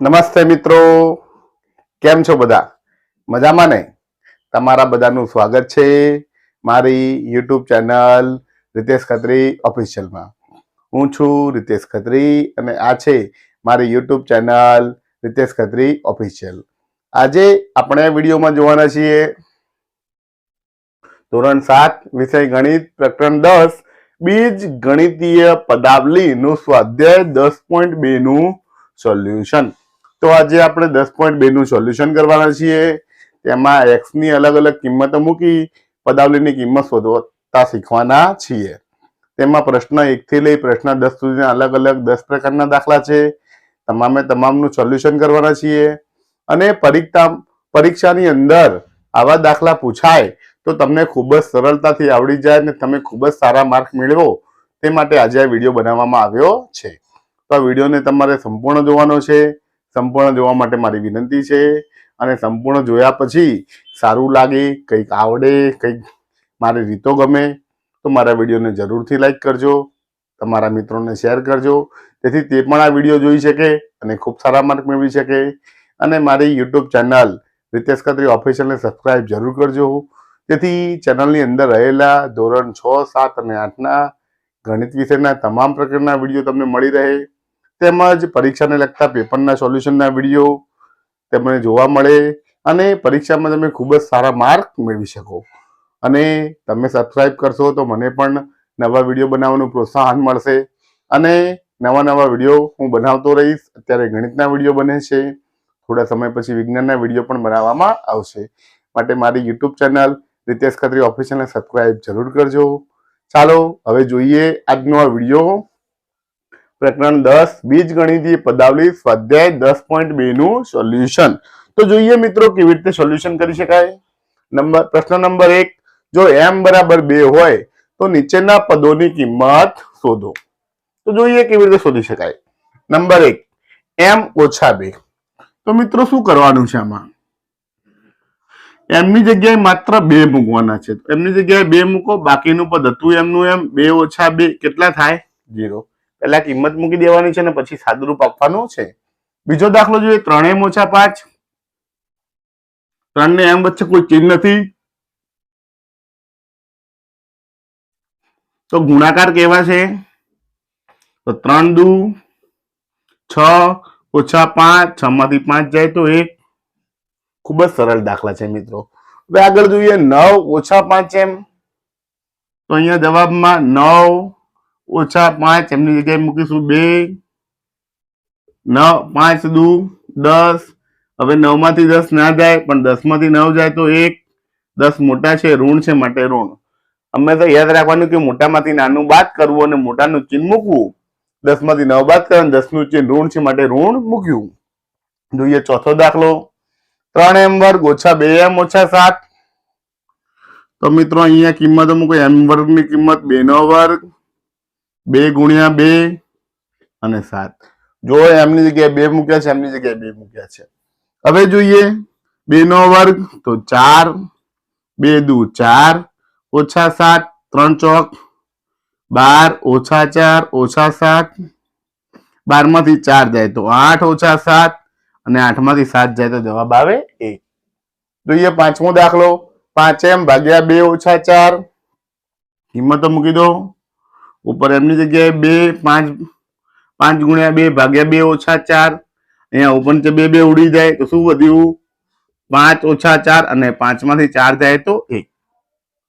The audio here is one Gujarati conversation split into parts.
નમસ્તે મિત્રો. કેમ છો બધા? મજામાં ને? તમારા બધાનું સ્વાગત છે મારી યુટ્યુબ ચેનલ રિતેશ ખત્રી ઓફિશિયલમાં. હું છું રિતેશ ખત્રી અને આ છે મારી YouTube channel Ritesh Khatri official. આજે આપણે વિડીયોમાં જોવાના છીએ ધોરણ સાત વિષય ગણિત પ્રકરણ દસ બીજ ગણિતીય પદાવલીનું સ્વાધ્યાય દસ પોઈન્ટ બેનું સોલ્યુશન. તો આજે આપણે દસ પોઈન્ટ બે નું સોલ્યુશન કરવાના છીએ. તેમાં એક્સની અલગ અલગ કિંમતો મૂકી પદાવલીની કિંમત શોધતા શીખવાના છીએ. તેમાં પ્રશ્ન એક થી લઈ પ્રશ્ન દસ સુધીના અલગ અલગ દસ પ્રકારના દાખલા છે. તમામે તમામનું સોલ્યુશન કરવાના છીએ. અને પરીક્ષા પરીક્ષાની અંદર આવા દાખલા પૂછાય તો તમને ખૂબ જ સરળતાથી આવડી જાય અને તમે ખૂબ જ સારા માર્ક મેળવો તે માટે આજે આ વીડિયો બનાવવામાં આવ્યો છે. તો આ વિડીયોને તમારે સંપૂર્ણ જોવાનો છે. સંપૂર્ણ જોવા માટે મારી વિનંતી છે અને સંપૂર્ણ જોયા પછી સારું લાગે, કંઈક આવડે, કંઈક મારી રીતો ગમે, તો મારા વિડીયોને જરૂરથી લાઈક કરજો, તમારા મિત્રોને શેર કરજો. તેથી તે પણ આ વીડિયો જોઈ શકે અને ખૂબ સારા માર્ક મેળવી શકે. અને મારી યુટ્યુબ ચેનલ રિતેશ ખત્રી ઓફિશિયલને સબસ્ક્રાઈબ જરૂર કરજો. તેથી ચેનલની અંદર રહેલા ધોરણ છ, સાત અને આઠના ગણિત વિષયના તમામ પ્રકારના વીડિયો તમને મળી રહે. તેમજ પરીક્ષાને લગતા પેપરના સોલ્યુશનના વીડિયો તમને જોવા મળે અને પરીક્ષામાં તમે ખૂબ જ સારા માર્ક મેળવી શકો. અને તમે સબસ્ક્રાઈબ કરશો તો મને પણ નવા વીડિયો બનાવવાનું પ્રોત્સાહન મળશે. અને નવા નવા વીડિયો હું બનાવતો રહીશ. અત્યારે ગણિતના વીડિયો બને છે. થોડા સમય પછી વિજ્ઞાનના વીડિયો પણ બનાવવામાં આવશે. માટે મારી યુટ્યુબ ચેનલ રિતેશ ખત્રી ઓફિશિયલને સબસ્ક્રાઇબ જરૂર કરજો. ચાલો, હવે જોઈએ આજનો આ વીડિયો. પ્રકરણ દસ બીજ ગણિતીય પદાવલી સ્વાધ્યાય દસ પોઈન્ટ બે નું સોલ્યુશન તો જોઈએ મિત્રો કેવી રીતે સોલ્યુશન કરી શકાય? નંબર, પ્રશ્ન નંબર એક, જો એમ બરાબર બે હોય, તો નીચેના પદોની કિંમત શોધો. તો જોઈએ કેવી રીતે શોધી શકાય. નંબર એક એમ ઓછા બે. તો મિત્રો શું કરવાનું છે આમાં? એમની જગ્યાએ માત્ર બે મૂકવાના છે. એમની જગ્યાએ બે મૂકો, બાકીનું પદ હતું એમનું એમ બે ઓછા બે, કેટલા થાય? જીરો પહેલા કિંમત મૂકી દેવાની છે અને પછી સાદુરૂપ આપવાનું છે. બીજો દાખલો જોઈએ ત્રણ ઓછા પાંચ. ત્રણ ને એમ વચ્ચે કોઈ ચિહ્ન નથી. તો ગુણાકાર કેવા છે? તો ત્રણ દુ, છ, ઓછા પાંચ, છ માંથી પાંચ જાય તો એક. ખૂબ જ સરળ દાખલા છે મિત્રો. હવે આગળ જોઈએ, નવ ઓછા પાંચ એમ. તો અહીંયા જવાબમાં નવ ઓછા પાંચ, એમની જગ્યાએ મૂકીશું બે, નવ, પાંચ, દુ, દસ. હવે નવમાંથી દસ ના જાય, પણ દસમાંથી નવ જાય તો એક. દસ મોટા છે, ઋણ છે માટે ઋણ. તો યાદ રાખવાનું કે મોટામાંથી નાનું બાદ કરવું અને મોટાનું ચિહ્ન મૂકવું. દસમાંથી નવ બાદ કરવાનું દસનું ચિહ્ન ઋણ છે માટે ઋણ મૂક્યું. જોઈએ ચોથો દાખલો. ત્રણ એમ વર્ગ ઓછા બે એમ ઓછા સાત. તો મિત્રો અહીંયા કિંમતો મૂકો, એમ વર્ગની કિંમત બે નો વર્ગ. બે ગુણ્યા બે અને સાત. જો એમની જગ્યાએ બે મૂક્યા છે, એમની જગ્યાએ બે મૂક્યા છે. હવે જોઈએ બે નો વર્ગ તો ચાર, બે દુ ચાર, ઓછા સાત ત્રણ ચોક, બાર ઓછા ચાર ઓછા સાત બારમાંથી ચાર જાય તો આઠ ઓછા સાત અને આઠમાંથી સાત જાય તો જવાબ આવે એક. જોઈએ પાંચમો દાખલો, પાંચ એમ ભાગ્યા બે ઓછા ચાર. કિંમતો મૂકી દો. ઉપર એમની જગ્યાએ બે, પાંચ પાંચ ગુણ્યા બે ભાગ્યા બે ઓછા ચાર. અહીંયા ઉપર છે, બે બે ઉડી જાય. તો શું વધ્યું? પાંચ ઓછા ચાર અને પાંચમાંથી ચાર જાય તો એક.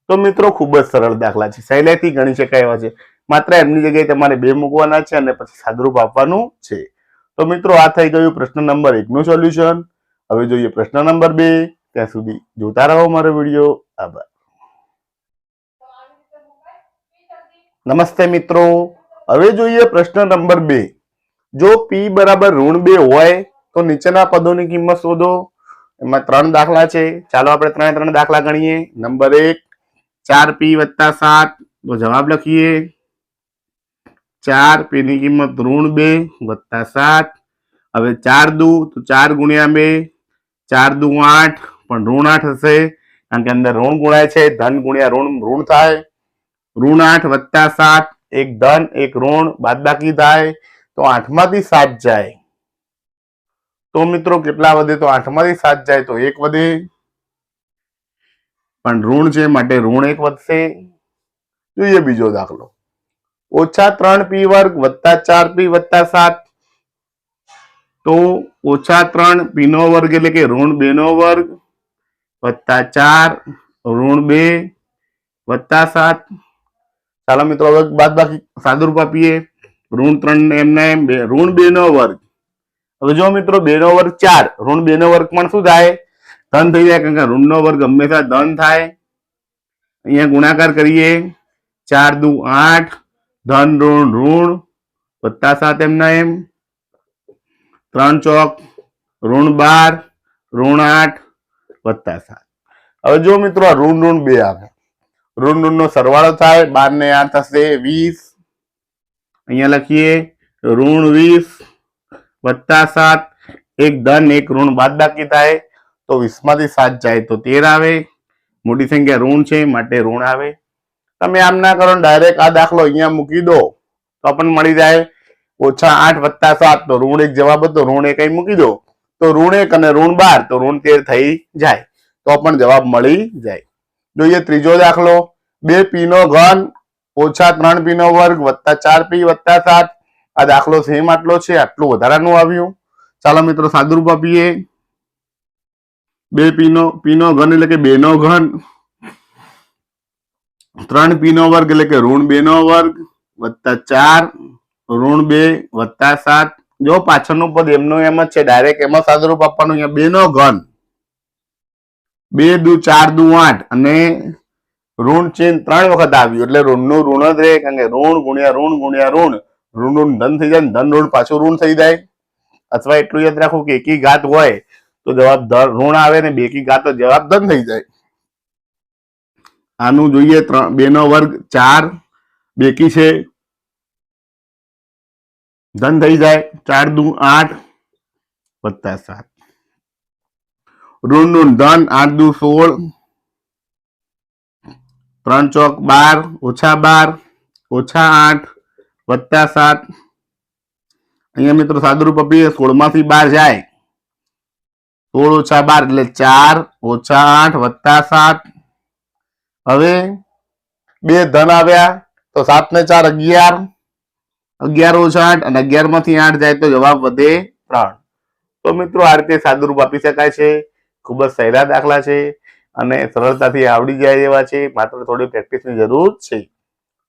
તો મિત્રો, ખૂબ જ સરળ દાખલા છે. સહેલાઈથી ગણી શકાય એવા છે. માત્ર એમની જગ્યાએ તમારે બે મૂકવાના છે અને પછી સાદરૂપ આપવાનું છે. તો મિત્રો, આ થઈ ગયું પ્રશ્ન નંબર એકનું સોલ્યુશન. હવે જોઈએ પ્રશ્ન નંબર બે. ત્યાં સુધી જોતા રહો મારો વીડિયો. આભાર. નમસ્તે મિત્રો. હવે જોઈએ પ્રશ્ન નંબર બે. જો પી બરાબર ઋણ બે હોય, તો નીચેના પદોની કિંમત શોધો. એમાં ત્રણ દાખલા છે. ચાલો આપણે ત્રણે ત્રણ દાખલા ગણીએ. નંબર એક, ચાર પી વત્તા સાત. તો જવાબ લખીએ. ચાર પી ની કિંમત ઋણ બે વત્તા સાત. હવે ચાર દુ, તો ચાર ગુણ્યા બે. ચાર દુ આઠ, પણ ઋણ આઠ હશે. કારણ કે અંદર ઋણ ગુણાય છે. ધન ગુણ્યા ઋણ ઋણ થાય. ઋણ આઠ વત્તા સાત, એક ધન, એક ઋણ, બાદબાકી થાય, તો આઠમાંથી સાત જાય. તો મિત્રો કેટલા વધે? તો આઠમાંથી સાત જાય તો એક વધે. પણ ઋણ છે માટે ઋણ એક વધશે. જોઈએ બીજો દાખલો. ઓછા ત્રણ પી વર્ગ વત્તા ચાર પી વત્તા સાત. તો ઓછા ત્રણ પી નો વર્ગ એટલે કે ઋણ બે નો વર્ગ વત્તા ચાર, ઋણ બે વત્તા સાત. ચાલો મિત્રો, હવે બાદ બાકી સાદુરૂપ આપીએ. ઋણ ત્રણ એમને એમ બે, ઋણ બે નો વર્ગ. હવે જો મિત્રો, બે નો વર્ગ ચાર, ઋણ બે નો વર્ગ પણ શું થાય? ધન થઈ જાય, કારણ કે ઋણ નો વર્ગ હંમેશા ધન થાય. અહીંયા ગુણાકાર કરીએ. ચાર દુ આઠ, ધન, ઋણ ઋણ, વત્તા સાત એમના એમ. ત્રણ ચોક, ઋણ બાર, ઋણ આઠ, વત્તા સાત. હવે જો મિત્રો, ઋણ ઋણ બે આવે. ઋણ ઋણ નો સરવાળો થાય બાર ને આઠ થશે વીસ. અહીંયા લખીએ, ઋણ વીસ વત્તા સાત. એક ધન, એક ઋણ બાદ બાકી થાય, તો વીસમાંથી સાત જાય તો તેર આવે. મોટી સંખ્યા ઋણ છે, માટે ઋણ આવે. તમે આમ ના કરો ડાયરેક્ટ આ દાખલો અહીંયા મૂકી દો, તો પણ મળી જાય ઓછા આઠ વત્તા સાત. તો ઋણ એક જવાબ હતો, ઋણ એક મૂકી દો. તો ઋણ એક અને ઋણ બાર, તો ઋણ તેર થઈ જાય. તો પણ જવાબ મળી જાય. જોઈએ ત્રીજો દાખલો. બે પી નો ઘન ઓછા ત્રણ પી નો વર્ગ વત્તા ચાર પી વત્તા સાત. આ દાખલો સેમ આટલો છે, આટલું વધારાનું આવ્યું. ચાલો મિત્રો સાદુરૂપ આપીએ બે પી નો પી નો ઘન એટલે કે બે નો ઘન. ત્રણ પી નો વર્ગ એટલે કે ઋણ બે નો વર્ગ વત્તા ચાર. ઋણ બે વત્તા સાત. જો પાછળનું પદ એમનું એમ જ છે ડાયરેક્ટ એમાં સાદુરૂપ આપવાનું, અહીંયા બે નો ઘન. બે દુ ચાર દુ આઠ અને ઋણ ચિહ્ન ત્રણ વખત આવ્યું. એટલે ઋણનું ઋણ જ રહે, કારણ કે ઋણ ગુણ્યા ઋણ ગુણ્યા ઋણ. ઋણ ઋણ ધન થઈ જાય ધન ઋણ પાછું ઋણ થઈ જાય. અથવા એટલું યાદ રાખવું કે એકી ઘાત હોય તો જવાબ ઋણ આવે ને બેકી ઘાત જવાબ ધન થઈ જાય. આનું જોઈએ બે નો વર્ગ ચાર, બેકી છે ધન થઈ જાય, ચાર દુ આઠ વત્તા સાત. ઋણનું ધન આઠ દુ સોળ, ત્રણ ચોક બાર, ઓછા બાર, ઓછા આઠ, વત્તા સાત. અહીંયા મિત્રો સાદુરૂપ આપીએ સોળમાંથી બાર જાય. સોળ ઓછા બાર એટલે ચાર, ઓછા આઠ, વત્તા સાત. હવે બે ધન આવ્યા, તો સાત ને ચાર અગિયાર. અગિયાર ઓછા આઠ અને અગિયારમાંથી આઠ જાય તો જવાબ વધે ત્રણ. તો મિત્રો આ રીતે સાદુરૂપ આપી શકાય છે. ખૂબ જ સહેલા દાખલા છે અને સરળતાથી આવડી જાય એવા છે. માત્ર થોડી પ્રેક્ટિસની જરૂર છે.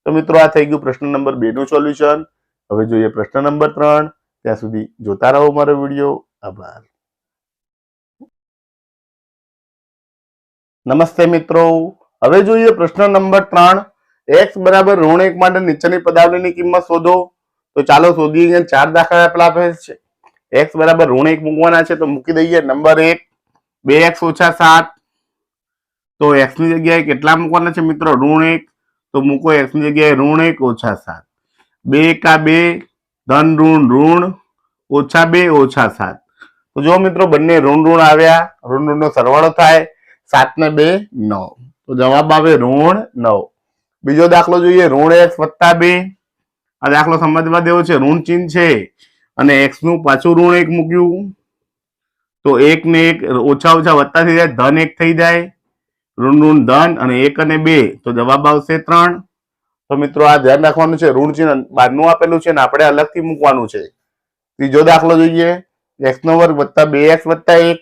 તો મિત્રો, આ થઈ ગયું પ્રશ્ન નંબર બે નું સોલ્યુશન. હવે જોઈએ પ્રશ્ન નંબર ત્રણ. ત્યાં સુધી જોતા રહો મારો વીડિયો. આભાર. નમસ્તે મિત્રો. હવે જોઈએ પ્રશ્ન નંબર ત્રણ. એક્સ બરાબર ઋણ એક માટે નીચેની પદાવલીની કિંમત શોધો. તો ચાલો શોધીએ. ચાર દાખલા આપેલા છે. એક્સ બરાબર ઋણ એક મૂકવાના છે તો મૂકી દઈએ. નંબર એક. બે એક્સ ઓછા સાત. તો એક્સની જગ્યાએ કેટલા મૂકવાના છે મિત્રો? ઋણ એક. તો મૂકો એક્સની જગ્યાએ ઋણ એક ઓછા સાત. બે એકા બે, ધન ઋણ ઋણ, ઓછા બે, ઓછા સાત. તો જો મિત્રો બંને ઋણ ઋણ આવ્યા, ઋણ ઋણ નો સરવાળો થાય સાત ને બે, નવ. તો જવાબ આવે ઋણ નવ. બીજો દાખલો જોઈએ, ઋણ એક્સ વત્તા બે. આ દાખલો સમજવા દેવો છે, ઋણ ચિહ્ન છે. અને એક્સનું પાછું ઋણ એક મૂક્યું. તો એક ને એક ઓછા ઓછા વત્તા થઈ જાય, ધન એક થઈ જાય. ઋણ ઋણ, ધન અને એક અને બે, તો જવાબ આવશે ત્રણ. તો મિત્રો આ ધ્યાન રાખવાનું છે, ઋણ ચિહ્ન બહારનું આપેલું છે ને આપણે અલગથી મૂકવાનું છે. ત્રીજો દાખલો જોઈએ એક્સ નો વર્ગ વત્તા બે એક્સ વત્તા એક.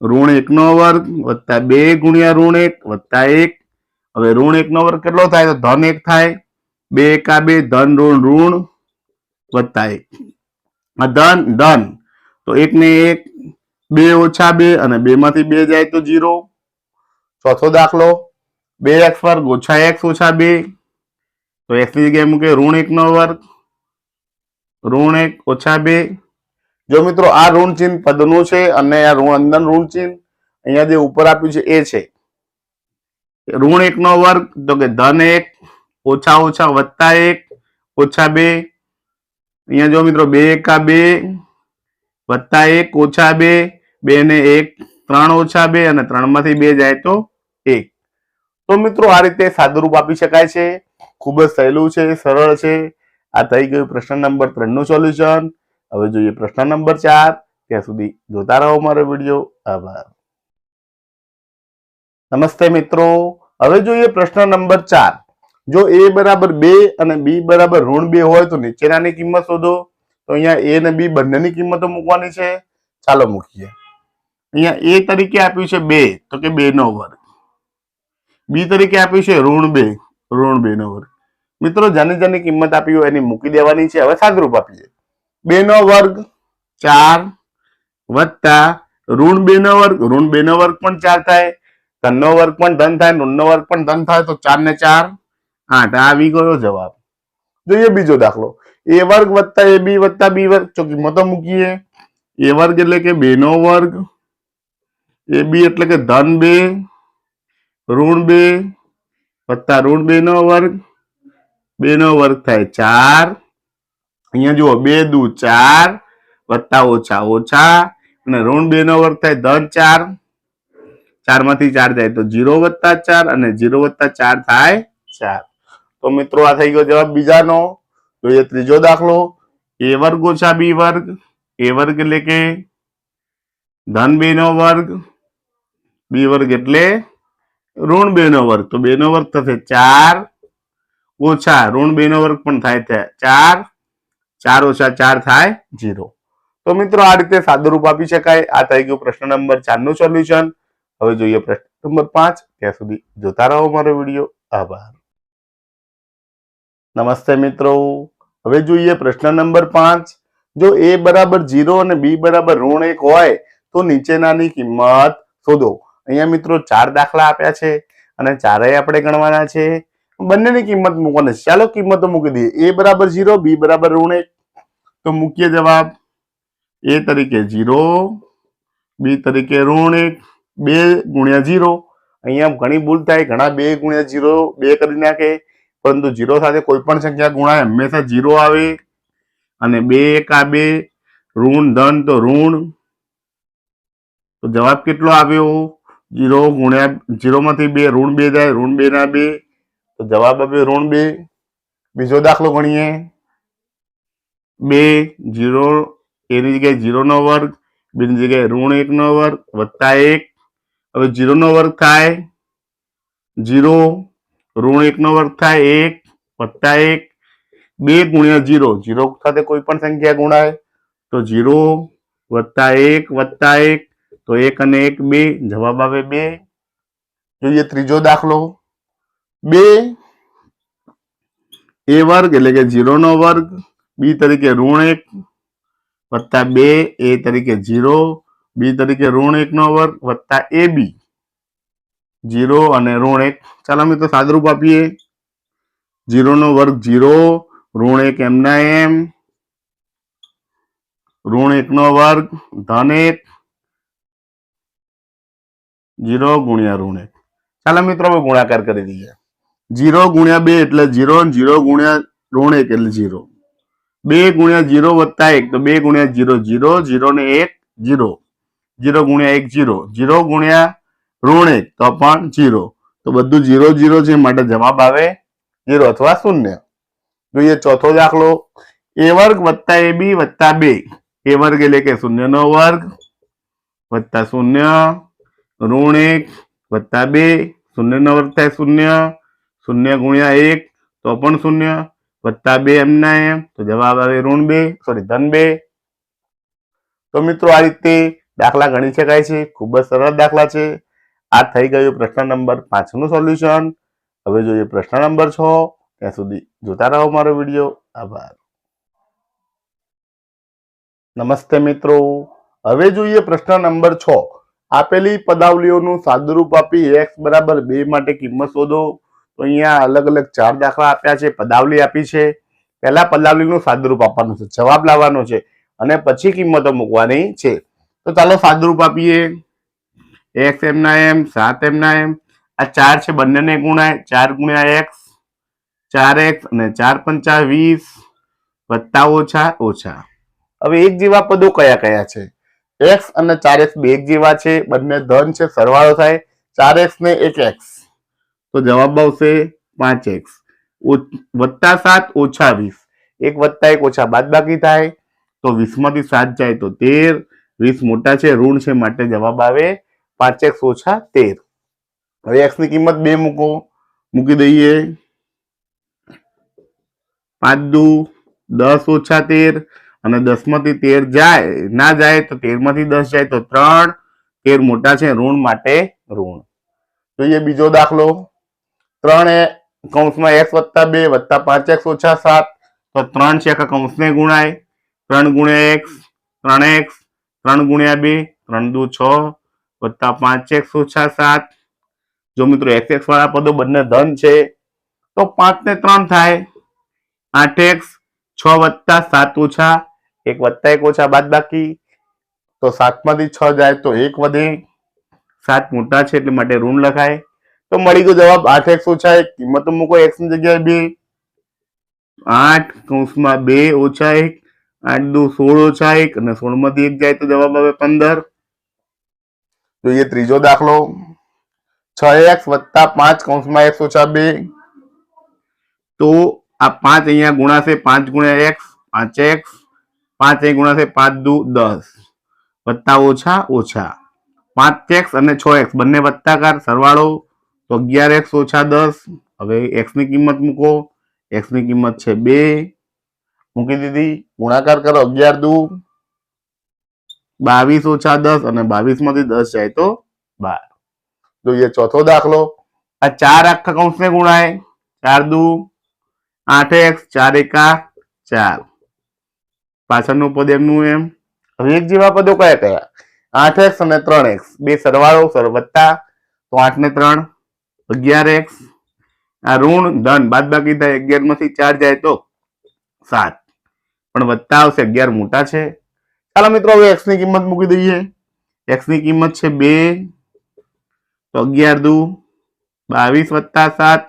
ઋણ એક નો વર્ગ વત્તા બે ગુણ્યા ઋણ એક વત્તા એક. હવે ઋણ એક નો વર્ગ કેટલો થાય? તો ધન એક થાય. બે એકા બે, ધન, ઋણ ઋણ વત્તા એક. ધન ધન. તો એકને એક, બે ઓછા બે અને બે માંથી બે જાય તો જીરો ચોથો દાખલો, બે એક્સ વર્ગ ઓછા એક્સ ઓછા બે. તો એક્સની જગ્યાએ મૂકે ઋણ એક નો વર્ગ. ઋણ એક ઓછા બે. જો મિત્રો આ ઋણ ચિહ્ન પદનું છે અને આ ઋણ અંદર ઋણ ચિહ્ન, અહીંયા જે ઉપર આપ્યું છે એ છે. ઋણ એક નો વર્ગ, તો કે ધન એક, ઓછા ઓછા વત્તા એક, ઓછા બે. અહીંયા જો મિત્રો બે એકા બે વત્તા એક ઓછા બે બે ને એક, ત્રણ ઓછા બે અને ત્રણમાંથી બે જાય તો એક. તો મિત્રો આ રીતે સાદુરૂપ આપી શકાય છે. ખૂબ જ સહેલું છે, સરળ છે. આ થઈ ગયું પ્રશ્ન નંબર ત્રણનું સોલ્યુશન. હવે જોઈએ પ્રશ્ન નંબર ચાર. ત્યાં સુધી જોતા રહો મારો વીડિયો. આભાર. નમસ્તે મિત્રો. હવે જોઈએ પ્રશ્ન નંબર ચાર. જો એ બરાબર બે અને બી બરાબર ઋણ બે હોય તો નીચેનાની કિંમત શોધો. તો અહીંયા એ અને બી બંનેની કિંમતો મૂકવાની છે. ચાલો મૂકીએ. અહીંયા એ તરીકે આપ્યું છે બે, તો કે બે નો વર્ગ. બી તરીકે આપ્યું છે ઋણ બે ઋણ બે નો વર્ગ. મિત્રો, જેને જેની કિંમત આપી હોય એની મૂકી દેવાની છે. હવે સાદરૂપ આપીએ. બે નો વર્ગ ચાર વત્તા ઋણ બે નો વર્ગ. ઋણ બે નો વર્ગ પણ ચાર થાય. ધનનો વર્ગ પણ ધન થાય. ઋણ નો વર્ગ પણ ધન થાય. તો ચાર ને ચાર. આઠ. આવી ગયો જવાબ. જોઈએ બીજો દાખલો. એ વર્ગ વત્તા એ બી વત્તા બી વર્ગ. તો કિંમતો મૂકીએ, એ વર્ગ એટલે કે બે નો વર્ગ, એ બી એટલે કે ધન બે, ઋણ બે વત્તા ઋણ બે નો વર્ગ. બે નો વર્ગ થાય ચાર. અહીંયા જુઓ, બે દુ ચાર વત્તા ઓછા ઓછા અને ઋણ બે નો વર્ગ થાય ધન ચાર. ચારમાંથી ચાર જાય તો જીરો વત્તા ચાર અને જીરો વત્તા ચાર થાય ચાર. તો મિત્રો આ થઈ ગયો જવાબ બીજાનો. જોઈએ ત્રીજો દાખલો, એ વર્ગ ઓછા બી વર્ગ, એ વર્ગ એટલે કે ધન બે નો વર્ગ, બી વર્ગ એટલે ઋણ બે નો વર્ગ. તો બે નો વર્ગ થશે ચાર ઓછા, ઋણ બે નો વર્ગ પણ થાય ચાર ચાર ઓછા ચાર થાય જીરો. તો મિત્રો આ રીતે સાદુરૂપ આપી શકાય. આ થઈ ગયું પ્રશ્ન નંબર ચારનું સોલ્યુશન. હવે જોઈએ પ્રશ્ન નંબર પાંચ. ત્યાં સુધી જોતા રહો મારો વીડિયો. આભાર. નમસ્તે મિત્રો. હવે જોઈએ પ્રશ્ન નંબર પાંચ. જો એ બરાબર જીરો અને બી બરાબર ઋણ એક હોય, તો નીચેનાની કિંમત શોધો. અહીંયા મિત્રો ચાર દાખલા આપ્યા છે અને ચારેય આપણે ગણવાના છે. બંનેની કિંમત મૂકવાની ચાલો કિંમતો મૂકી દઈએ. એ બરાબર જીરો બી બરાબર ઋણ એક. તો મૂકીએ જવાબ. એ તરીકે જીરો બી તરીકે ઋણ એક, બે ગુણ્યા જીરો અહીંયા ઘણી ભૂલ થાય. ઘણા બે ગુણ્યા જીરો બે કરી નાખે. પરંતુ જીરો સાથે કોઈ પણ સંખ્યા ગુણાય, હંમેશા જીરો આવે. અને બે એક આ બે, ઋણ, ધન તો ઋણ. તો જવાબ કેટલો આવ્યો? જીરો ગુણ્યા જીરોમાંથી બે, ઋણ બે જાય, ઋણ બે ના બે. તો જવાબ આવ્યો ઋણ બે. બીજો દાખલો ગણીએ. બે જીરો એની જગ્યાએ જીરોનો વર્ગ બીજી જગ્યાએ ઋણ એક નો વર્ગ, વત્તા એક. હવે જીરોનો વર્ગ થાય. જીરો ઋણ એકનો વર્ગ થાય એક વત્તા એક, બે ગુણ્યા જીરો જીરો સાથે કોઈ પણ સંખ્યા ગુણાય તો જીરો વત્તા એક વત્તા એક, તો એક અને એક બે, જવાબ આવે બે. જોઈએ ત્રીજો દાખલો. બે એ વર્ગ એટલે કે જીરો નો વર્ગ, બી તરીકે ઋણ એક વત્તા બે, એ તરીકે જીરો બી તરીકે ઋણ એકનો વર્ગ વત્તા એ બી. જીરો અને ઋણ એક. ચાલો મિત્રો સાદરૂપ આપીએ. જીરો નો વર્ગ જીરો, ઋણ એક એમના એમ. ઋણ એક નો વર્ગ ધન એક. જીરો ગુણ્યા ઋણ એક. ચાલો મિત્રો હવે ગુણાકાર કરી દઈએ. જીરો ગુણ્યા બે એટલે જીરો જીરો ગુણ્યા ઋણ એક એટલે જીરો. બે ગુણ્યા જીરો વત્તા એક, તો બે ગુણ્યા જીરો જીરો જીરો ને એક, જીરો. જીરો ગુણ્યા એક, જીરો. જીરો ગુણ્યા ઋણ એક તો પણ જીરો. તો બધું જીરો જીરો છે માટે જવાબ આવે જીરો અથવા શૂન્ય. જોઈએ, ચોથો દાખલો એ વર્ગ વત્તા એ બી વત્તા બે. એ વર્ગ એટલે કે શૂન્ય નો વર્ગ વત્તા શૂન્ય, ઋણ એક વત્તા બે શૂન્ય નો વર્ગ થાય શૂન્ય શૂન્ય ગુણ્યા એક, તો પણ શૂન્ય, વત્તા બે એમના એમ, તો જવાબ આવે ઋણ બે સોરી ધન બે. તો મિત્રો, આ રીતે દાખલા ગણી શકાય છે. ખૂબ જ સરળ દાખલા છે. આ થઈ ગયું પ્રશ્ન નંબર પાંચનું સોલ્યુશન. હવે જોઈએ પ્રશ્ન નંબર છ, ત્યાં સુધી જોતા રહો મારો વીડિયો. આભાર. નમસ્તે મિત્રો. હવે જોઈએ પ્રશ્ન નંબર છ. આપેલી પદાવલીઓનું સાદુરૂપ આપી એક્સ બરાબર બે માટે કિંમત શોધો. તો અહીંયા અલગ અલગ ચાર દાખલા આપ્યા છે, પદાવલી આપી છે. પહેલા પદાવલીનું સાદુરૂપ આપવાનું છે, જવાબ લાવવાનો છે અને પછી કિંમતો મૂકવાની છે. તો ચાલો સાદુરૂપ આપીએ. એક્સ એમના એમ, સાત એમના એમ. આ ચાર છે, બંનેને ગુણાય. ચાર ગુણ્યા એક્સ, ચાર એક્સ અને ચાર પંચા વીસ વત્તા ઓછા ઓછા. હવે એક જેવા પદો કયા કયા છે? એક્સ અને ચાર એક્સ બે જેવા છે, બંને ધન છે, સરવાળો થાય. ચાર એક્સ ને એક એક્સ. તો જવાબ આવશે પાંચ એક્સ. વત્તા સાત, ઓછા વીસ. એક વત્તા એક ઓછા બાદ બાકી થાય. તો વીસમાંથી સાત જાય તો તેર. વીસ મોટા છે, ઋણ છે, માટે જવાબ આવે પાંચ એક્સ ઓછા તેર. હવે એક્સની કિંમત બે મૂકો. મૂકી દઈએ. પાંચ દુ, દસ ઓછા તેર અને દસમાંથી તેર જાય, ના જાય તો તેરમાંથી દસ જાય તો ત્રણ. તેર મોટા છે, ઋણ માટે ઋણ. જોઈએ બીજો દાખલો. ત્રણ એ કૌંસમાં એક્સ વત્તા બે વત્તા પાંચ એક્સ ઓછા સાત. તો ત્રણ છે આખા કૌંસને ગુણાય. ત્રણ ગુણ્યા એક્સ, ત્રણ એક્સ, ત્રણ ગુણ્યા બે, ત્રણ દુ છ. વત્તા પાંચ એક્સ ઓછા સાત. જો મિત્રો એક્સ એક્સ વાળા પદો બંને ધન છે, તો પાંચ ને ત્રણ થાય. આઠ એક્સ, છ વત્તા સાત ઓછા, એક વત્તા એક ઓછા બાદ બાકી. તો સાતમાંથી છ જાય તો એક વધે. સાત મોટા છે એટલે માટે ઋણ લખાય. તો મળી ગયો જવાબ આઠ એક્સ ઓછા એક. કિંમત મૂકો એક્સની જગ્યાએ બે. આઠ કૌંસમાં બે ઓછા એક. આઠ દુ સોળ ઓછા એક અને સોળમાંથી એક જાય તો જવાબ આવે પંદર. જોઈએ ત્રીજો દાખલો છ એક્સ વત્તા પાંચ કૌંસમાં એક્સ ઓછા બે. તો આ પાંચ અહીંયા ગુણાશે પાંચ ગુણ્યા એક્સ, પાંચ એક્સ, પાંચ અહીં ગુણાશે પાંચ દુ દસ. વત્તા ઓછા ઓછા. પાંચ એક્સ અને છ એક્સ, બંને વત્તાકાર, સરવાળો તો અગિયાર એક્સ ઓછા દસ. હવે એક્સની કિંમત મૂકો. એક્સની કિંમત છે બે. મૂકી દીધી. ગુણાકાર કરો, અગિયાર દુ. બાવીસ ઓછા દસ અને બાવીસમાંથી દસ જાય તો બાર. જોઈએ ચોથો દાખલો, આ ચાર આખા કૌંસને ગુણાય, ચાર દુ, આઠ એક્સ, ચાર એકા, ચાર. પાછળનું પદ એમનું એમ? હવે એક જેવા પદો કયા કયા? આઠ એક્સ અને ત્રણ એક્સ. બે સરવાળો સર વત્તા તો આઠ ને ત્રણ, અગિયાર એક્સ. આ ઋણ, ધન બાદ બાકી થાય અગિયારમાંથી ચાર જાય તો સાત. પણ વત્તા આવશે, અગિયાર મોટા છે. ચાલો મિત્રો, હવે એક્સની કિંમત મૂકી દઈએ. એક્સની કિંમત છે બે, તો અગિયાર દુ, બાવીસ વત્તા સાત,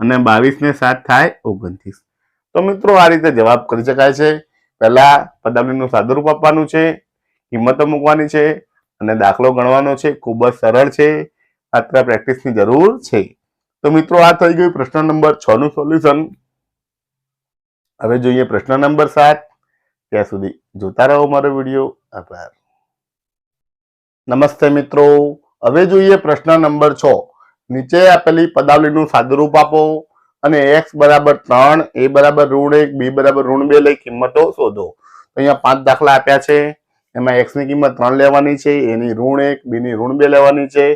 અને બાવીસ ને સાત થાય ઓગણત્રીસ. તો મિત્રો, આ રીતે જવાબ કરી શકાય છે. પહેલા પદાવલીનું સાદુરૂપ આપવાનું છે, કિંમતો મૂકવાની છે, અને દાખલો ગણવાનો છે. ખૂબ જ સરળ છે. માત્ર પ્રેક્ટિસની જરૂર છે. તો મિત્રો, આ થઈ ગયું પ્રશ્ન નંબર છ નું સોલ્યુશન. હવે જોઈએ પ્રશ્ન નંબર સાત. ત્યાં સુધી જોતા રહો મારો વીડિયો. આભાર. નમસ્તે મિત્રો. હવે જોઈએ પ્રશ્ન નંબર છ. નીચે આપેલી પદાવલીનું સાદુરૂપ આપો અને એક્સ બરાબર ત્રણ એ બરાબર ઋણ એક બી બરાબર ઋણ બે લઈ કિંમતો શોધો. તો અહીંયા પાંચ દાખલા આપ્યા છે. એમાં એક્સની કિંમત ત્રણ લેવાની છે એની ઋણ એક, b ની ઋણ બે લેવાની છે.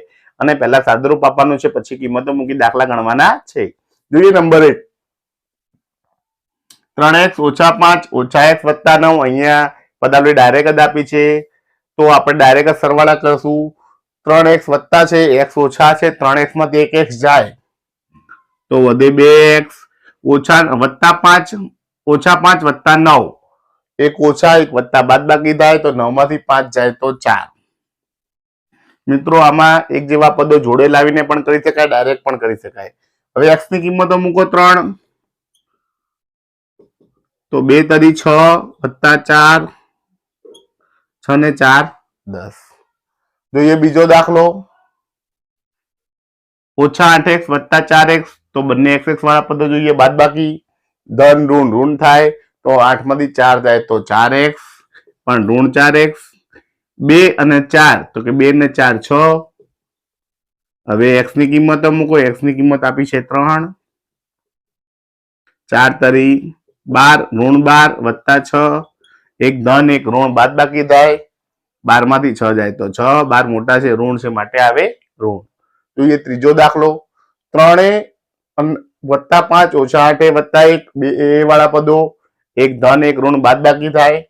અને પહેલા સાદુરૂપ આપવાનું છે, પછી કિંમતો મૂકી દાખલા ગણવાના છે. જોઈએ નંબર એક. ત્રણ એક્સ ઓછા પાંચ, ઓછા એક્સ વત્તા નવ, અહીંયા પદાવલી ડાયરેક્ટ જ આપી છે. તો આપણે ડાયરેક્ટ જ સરવાળા કરશું. ત્રણ એક્સ વત્તા છે, એક્સ ઓછા છે, ત્રણ એક્સમાંથી એક એક્સ જાય. તો વધે બે એક્સ, ઓછા વત્તા પાંચ, ઓછા પાંચ વત્તા નવ. એક ઓછા, એક વત્તા બાદ બાકી થાય તો નવમાંથી પાંચ જાય તો ચાર. મિત્રો, આમાં એક જેવા પદો જોડે લાવીને પણ કરી શકાય ડાયરેક્ટ પણ કરી શકાય. હવે એક્સની કિંમતો મૂકો ત્રણ. તો બે તરી છ વત્તા ચાર છ ને ચાર. દસ. જોઈએ બીજો દાખલો. ઓછા આઠ એક્સ વત્તા ચાર એક્સ તો બંને એક્સ એક્સ વાળા પદો જોઈએ બાદ બાકી ધન ઋણ ઋણ થાય તો આઠમાંથી ચાર જાય તો ચાર એક્સ. પણ ઋણ ચાર એક્સ. બે અને ચાર તો કે બે ને ચાર છ. હવે એક્સની કિંમત મૂકો એક્સની કિંમત આપી છે ત્રણ. ચાર તરી બાર, ઋણ બાર વત્તા છ. એક ધન, એક ઋણ બાદ બાકી થાય. બારમાંથી છ જાય તો છ. બાર મોટા છે, ઋણ છે, માટે આવે ઋણ. જોઈએ ત્રીજો દાખલો. ત્રણે વત્તા પાંચ, ઓછા આઠે વત્તા એક. બે એ વાળા પદો. એક ધન, એક ઋણ બાદ બાકી થાય.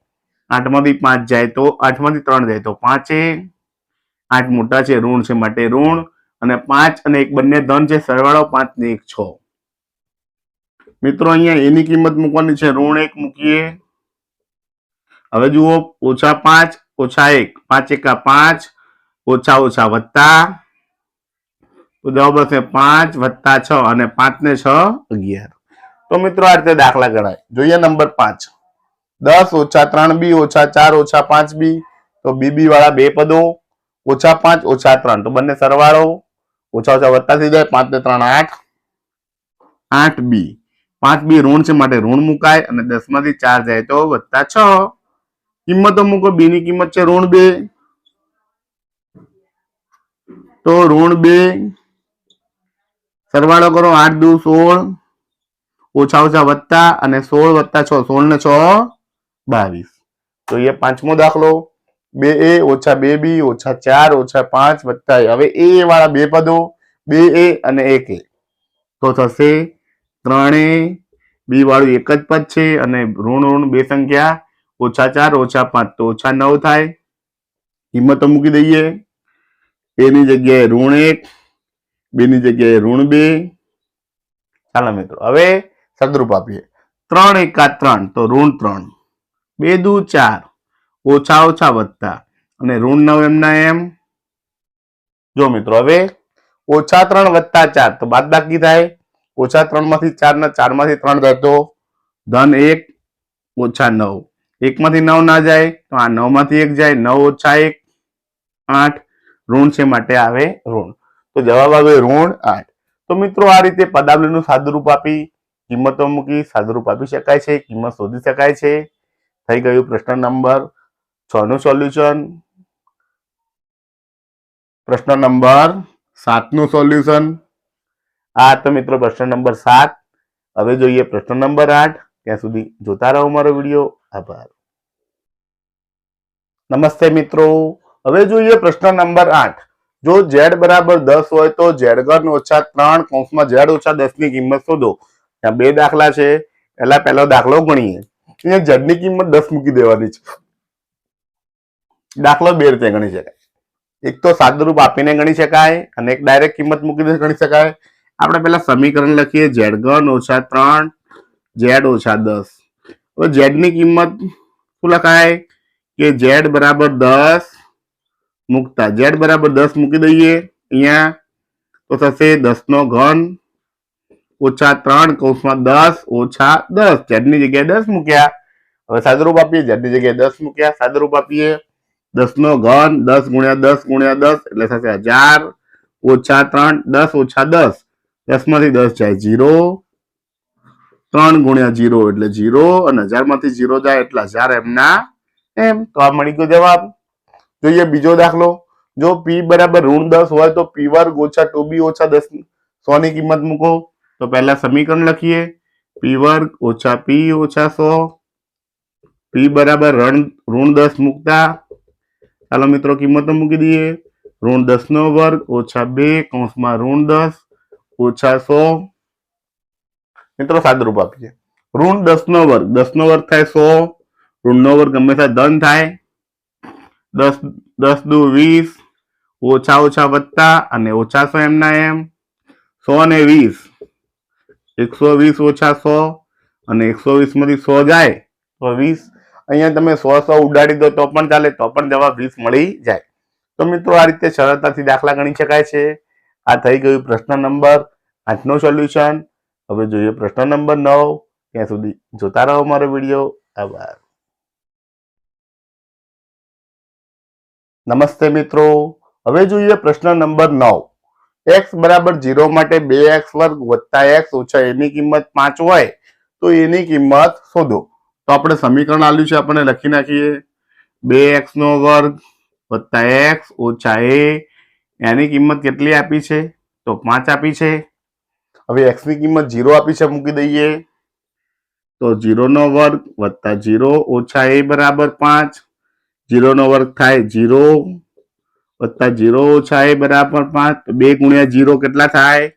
આઠમાંથી પાંચ જાય તો આઠમાંથી ત્રણ જાય તો પાંચે આઠ મોટા છે, ઋણ છે, માટે ઋણ. અને પાંચ અને એક બંને ધન છે, સરવાળો પાંચ ને એક છ. મિત્રો, અહીંયા એની કિંમત મૂકવાની છે. ઋણ એક મૂકીએ. હવે જુઓ, ઓછા પાંચ, ઓછા એક. પાંચ એકા પાંચ, ઓછા ઓછા વત્તા. જવાબ હશે પાંચ વત્તા છ અને પાંચ ને છ અગિયાર. તો મિત્રો, આ રીતે દાખલા ગણાય. જોઈએ નંબર પાંચ. દસ ઓછા ત્રણ બી, ઓછા ચાર, ઓછા પાંચ બી. તો બીબી વાળા બે પદો. ઓછા પાંચ, ઓછા ત્રણ. તો બંને સરવાળો. ઓછા ઓછા વત્તા થઈ જાય પાંચ ને ત્રણ આઠ. આઠ બી. પાંચ બી ઋણ છે માટે ઋણ મુકાય અને દસમાંથી ચાર જાય તો વત્તા છ. કિંમતો મૂકો, બી ની કિંમત છે ઋણ બે. તો ઋણ બે. સરવાળો કરો આઠ દુ સોળ. ઓછા ઓછા વત્તા અને સોળ વત્તા છ. સોળ ને છ, બાવીસ. તો એ પાંચમો દાખલો. બે એ, ઓછા બે બી, ઓછા ચાર, ઓછા પાંચ વત્તા હવે એ વાળા બે પદો, બે એ અને એક એ. તો થશે ત્રણે બી વાળું એક જ પદ છે અને ઋણ ઋણ બે સંખ્યા, ઓછા ચાર, ઓછા પાંચ, તો ઓછા નવ થાય. કિંમતો મૂકી દઈએ. એની જગ્યાએ ઋણ એક, બેની જગ્યાએ ઋણ બે. ચાલો મિત્રો, હવે સદરૂપ આપીએ. ત્રણ એકા ત્રણ, તો ઋણ ત્રણ. બે દુ ચાર, ઓછા ઓછા વત્તા. અને ઋણ નવ એમના એમ? જો મિત્રો, હવે ઓછા ત્રણ વત્તા ચાર, તો બાદ બાકી થાય. ઓછા ત્રણમાંથી ચાર ને ચારમાંથી ત્રણ જાય ધન એક, ઓછા નવ. એક માંથી નવ ના જાય તો આ નવમાંથી એક જાય, નવ ઓછા એક, આઠ. ઋણ છે માટે આવે ઋણ. તો જવાબ આવે ઋણ આઠ. તો મિત્રો આ રીતે પદાવલીનું સાદુરૂપ આપી, કિંમતો મૂકી, સાદુરૂપ આપી શકાય છે, કિંમત શોધી શકાય છે. થઈ ગયું પ્રશ્ન નંબર છ નું સોલ્યુશન. પ્રશ્ન નંબર સાતનું સોલ્યુશન. આ તો મિત્રો પ્રશ્ન નંબર સાત. હવે જોઈએ પ્રશ્ન નંબર આઠ. ત્યાં સુધી જોતા રહો મારો વીડિયો. આભાર. નમસ્તે મિત્રો. હવે જોઈએ પ્રશ્ન નંબર આઠ. જો ઝેડ બરાબર દસ હોય તો ઝેડ ઘન ઓછા ત્રણ કૌંસમાં ઝેડ ઓછા દસની કિંમત શોધો. ત્યાં બે દાખલા છે. પહેલા પહેલો દાખલો ગણીએ. અહીંયા ઝેડની કિંમત દસ મૂકી દેવાની છે. દાખલો બે રીતે ગણી શકાય. એક તો સાદુરૂપ આપીને ગણી શકાય અને એક ડાયરેક્ટ કિંમત મૂકીને ગણી શકાય. આપણે પહેલા સમીકરણ લખીએ ઝેડ ઘન ઓછા ત્રણ ઝેડ ઓછા દસ. હવે ઝેડની કિંમત શું લખાય? કે ઝેડ બરાબર દસ મૂકતા. ઝેડ બરાબર દસ મૂકી દઈએ અહીંયા, તો થશે દસ નો ઘન ઓછા ત્રણ કૌંસમાં દસ ઓછા દસ. ઝેડની જગ્યાએ દસ મૂક્યા. હવે સાદુરૂપ આપીએ. ઝેડની જગ્યાએ દસ મૂક્યા. સાદુરૂપ આપીએ. દસ નો ઘન દસ ગુણ્યા દસ ગુણ્યા દસ એટલે થશે હજાર ઓછા ત્રણ, દસ ઓછા દસ. દસમાંથી દસ જાય જીરો ત્રણ ગુણ્યા જીરો એટલે જીરો અને હજારમાંથી જીરો જાય એટલે હજાર એમના એમ. તો આ મળી ગયો જવાબ. જોઈએ બીજો દાખલો. જો પી બરાબર ઋણ દસ હોય તો પી વર્ગ ઓછા ટુ બી ઓછા દસ સો ની કિંમત મૂકો. તો પહેલા સમીકરણ લખીએ. પી વર્ગ ઓછા પી ઓછા સો. પી બરાબર રણ, ઋણ દસ મૂકતા. ચાલો મિત્રો કિંમતો મૂકી દઈએ. ઋણ દસ નો વર્ગ ઓછા બે કૌંસમાં ઋણ દસ. ઓછા સો મિત્રો સાદરૂપ આપીએ. ઋણ દસ નો વર્ગ. દસ નો વર્ગ થાય સો. ઋણ નો વર્ગ હંમેશા ધન થાય. દસ દસ દુ વીસ. ઓછા ઓછા વત્તા અને ઓછા સો એમના એમ. સો ને વીસ. એકસો વીસ ઓછા સો અને એકસો વીસમાંથી સો જાય. તો વીસ. અહીંયા તમે સો સો ઉડાડી દો તો પણ ચાલે, તો પણ જવાબ વીસ મળી જાય. તો મિત્રો આ રીતે સરળતાથી દાખલા ગણી શકાય છે. આ થઈ ગયું પ્રશ્ન નંબર આઠનું સોલ્યુશન હવે જોઈએ પ્રશ્ન નંબર નવ. ત્યાં સુધી જોતા રહો મારો વીડિયો. આભાર. નમસ્તે મિત્રો. હવે જોઈએ પ્રશ્ન નંબર નવ. એક્સ બરાબર ઝીરો માટે બે એક્સ વર્ગ વત્તા એક્સ ઓછા એની કિંમત પાંચ હોય, તો એની કિંમત શોધો. તો આપણે સમીકરણ આલ્યું છે આપણે લખી નાખીએ. બે એક્સ નો વર્ગ વત્તા એક્સ ઓછા એ એની કિંમત કેટલી આપી છે? તો પાંચ આપી છે. હવે એક્સની કિંમત જીરો આપી છે, મૂકી દઈએ. તો જીરો નો વર્ગ વત્તા જીરો ઓછા એ બરાબર પાંચ. જીરો નો વર્ગ થાય જીરો વત્તા જીરો ઓછા એ બરાબર પાંચ. બે ગુણ્યા જીરો કેટલા થાય?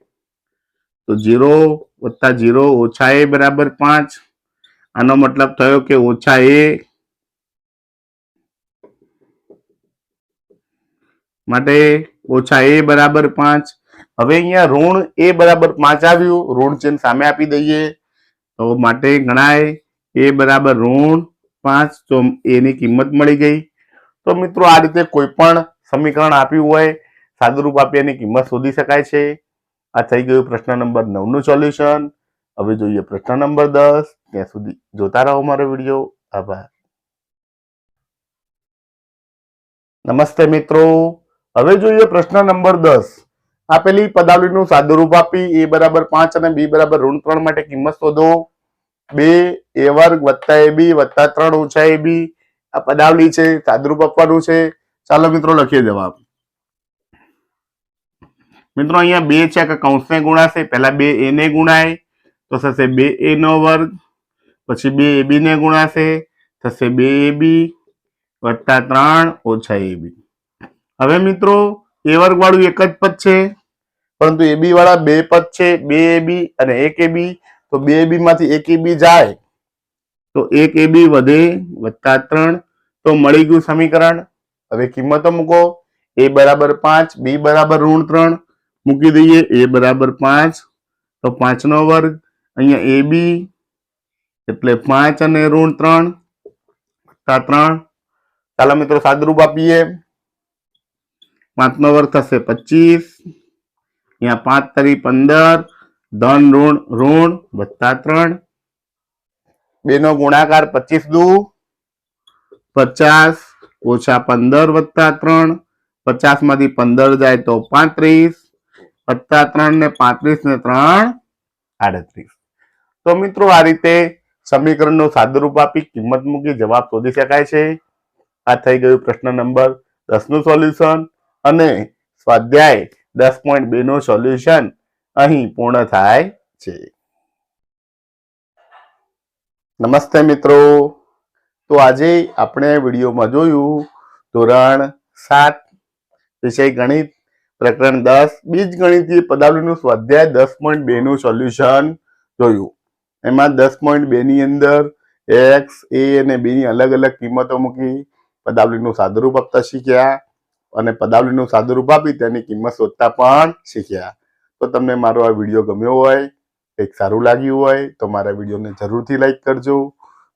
તો જીરો વત્તા જીરો ઓછા એ બરાબર પાંચ. આનો મતલબ થયો કે ઓછા એ માટે ઓછા એ બરાબર પાંચ. હવે અહીંયા ઋણ એ બરાબર પાંચ આવ્યું. ઋણ ચિહ્ન સામે આપી દઈએ. તો માટે ગણાય એ બરાબર ઋણ પાંચ. તો એની કિંમત મળી ગઈ. તો મિત્રો આ રીતે કોઈ પણ સમીકરણ આપ્યું હોય, સાદુરૂપ આપી એની કિંમત શોધી શકાય છે. આ થઈ ગયું પ્રશ્ન નંબર નવનું સોલ્યુશન. હવે જોઈએ પ્રશ્ન નંબર દસ. ત્યાં સુધી જોતા રહો મારો વીડિયો. આભાર. નમસ્તે મિત્રો. હવે જોઈએ પ્રશ્ન નંબર દસ. આપેલી પદાવલીનું સાદુરૂપ આપી. એ બરાબર પાંચ અને બી બરાબર ઋણ ત્રણ માટે કિંમત શોધો. બે, એ વર્ગ વત્તા એ બી વત્તા ત્રણ ઓછા એ બી. આ પદાવલી છે, સાદુરૂપ આપવાનું છે. ચાલો મિત્રો લખીએ જવાબ. મિત્રો અહીંયા બે છે કે કૌંસને ગુણાશે. પહેલા બે એ ને ગુણાય, તો થશે બે એ નો વર્ગ. પછી બે એ બી ને ગુણાશે, થશે બે એ બી વત્તા ત્રણ ઓછા એ બી. હવે મિત્રો, એ વર્ગ વાળું એક જ પદ છે, પરંતુ એ બી વાળા બે પદ છે, બે એ બી અને એક એ બી. તો બે એ બી માંથી એક એ બી જાય. તો એક એ બી વધે વત્તા ત્રણ. તો મળી ગયું સમીકરણ. હવે કિંમતો મૂકો. એ બરાબર પાંચ, બી બરાબર ઋણ ત્રણ. મૂકી દઈએ, એ બરાબર પાંચ. તો પાંચનો વર્ગ, અહીંયા એ બી, એટલે પાંચ અને ઋણ ત્રણ, વત્તા ત્રણ. ચાલો મિત્રો, સાદરૂપ આપીએ. પાંચનો વર્ગ થશે પચીસ. અહીંયા પાંચ તરી પંદર. ધન ઋણ ઋણ વત્તા ત્રણ. બેનો ગુણાકાર પચીસ દુ. પચાસ ઓછા પંદર વત્તા ત્રણ. પચાસમાંથી પંદર જાય તો પાંત્રીસ. વત્તા ત્રણ ને પાંત્રીસ ને ત્રણ આડત્રીસ. તો મિત્રો આ રીતે સમીકરણનું સાદુરૂપ આપી કિંમત મૂકી જવાબ શોધી શકાય છે. આ થઈ ગયું પ્રશ્ન નંબર દસનું સોલ્યુશન. અને સ્વાધ્યાય દસ પોઈન્ટ બે નું સોલ્યુશન અહીં પૂર્ણ થાય છે. નમસ્તે મિત્રો. તો આજે આપણે વિડીયોમાં જોયું ધોરણ સાત વિષય ગણિત પ્રકરણ દસ બીજ ગણિતીય પદાવલીનું સ્વાધ્યાય દસ પોઈન્ટ બે નું સોલ્યુશન જોયું. એમાં દસ પોઈન્ટ બે ની અંદર એક્સ એ અને બી ની અલગ અલગ કિંમતો મૂકી પદાવલીનું સાદુરૂપ આપતા શીખ્યા. અને પદાવલીનું સાદુરૂપ આપી તેની કિંમત શોધતા પણ શીખ્યા. તો તમને મારો આ વીડિયો ગમ્યો હોય કંઈક સારું લાગ્યું હોય, તો મારા વિડીયોને જરૂરથી લાઈક કરજો,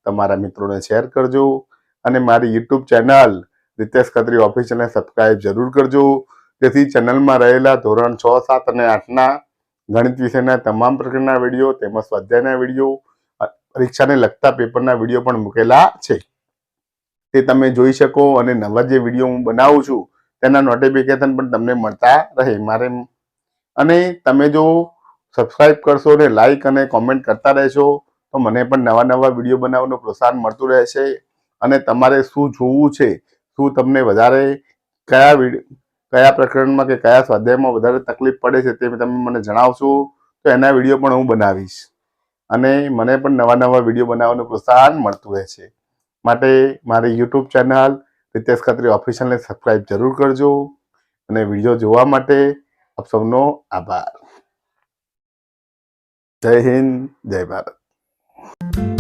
તમારા મિત્રોને શેર કરજો, અને મારી યુટ્યુબ ચેનલ રિતેશ ખત્રી ઓફિશિયલને સબસ્ક્રાઈબ જરૂર કરજો. જેથી ચેનલમાં રહેલા ધોરણ છ, સાત અને આઠના ગણિત વિષયના તમામ પ્રકારના વીડિયો, તેમજ સ્વાધ્યાયના વીડિયો પરીક્ષાને લગતા પેપરના વીડિયો પણ મૂકેલા છે. તે તમે જોઈ શકો અને નવા જે વીડિયો હું બનાવું છું તેના નોટિફિકેશન પણ તમને મળતા રહે મારે. અને તમે જો સબસ્ક્રાઈબ કરશો ને લાઈક અને કોમેન્ટ કરતા રહેશો, તો મને પણ નવા નવા વીડિયો બનાવવાનું પ્રોત્સાહન મળતું રહેશે. અને તમારે શું જોવું છે, શું તમને વધારે કયા કયા પ્રકરણમાં કે કયા સ્વાધ્યાયમાં વધારે તકલીફ પડે છે તે તમે મને જણાવશો, તો એના વીડિયો પણ હું બનાવીશ. અને મને પણ નવા નવા વીડિયો બનાવવાનું પ્રોત્સાહન મળતું રહેશે. માટે મારી યુટ્યુબ ચેનલ રીતેશ ખત્રી ઓફિશિયલને સબસ્ક્રાઈબ જરૂર કરજો અને વીડિયો જોવા માટે આપ સૌનો આભાર. જય હિન્દ, જય ભારત.